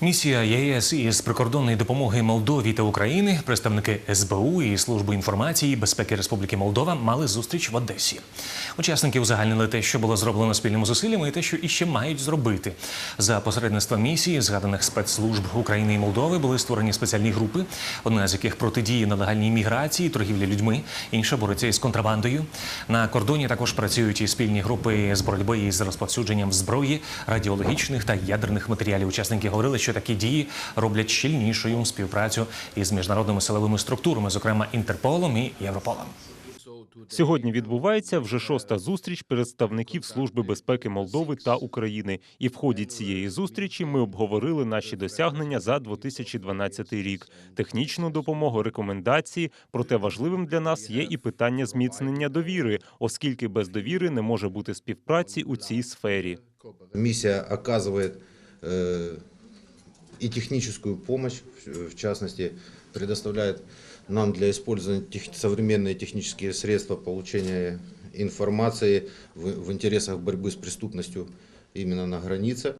Місія ЄС із прикордонної допомоги Молдові та України, представники СБУ і Служби інформації і безпеки Республіки Молдова мали зустріч в Одесі. Учасники узагальнили те, що було зроблено спільними зусиллями, і те, що іще мають зробити. За посередництвом місії згаданих спецслужб України і Молдови були створені спеціальні групи, одна з яких протидіє нелегальній міграції, торгівлі людьми, інша бореться із контрабандою. На кордоні також працюють і спільні групи з боротьби із розповсюдженням зброї, радіологічних та ядерних матеріалів. Учасники говорили, що такі дії роблять щільнішою співпрацю із міжнародними силовими структурами, зокрема Інтерполом і Європолом. Сьогодні відбувається вже шоста зустріч представників Служби безпеки Молдови та України. І в ході цієї зустрічі ми обговорили наші досягнення за 2012 рік, технічну допомогу, рекомендації. Проте важливим для нас є і питання зміцнення довіри, оскільки без довіри не може бути співпраці у цій сфері. Миссия оказывает э, и техническую помощь, в частности, предоставляет нам для использования тех- современные технические средства получения информации в, в интересах борьбы с преступностью именно на границе.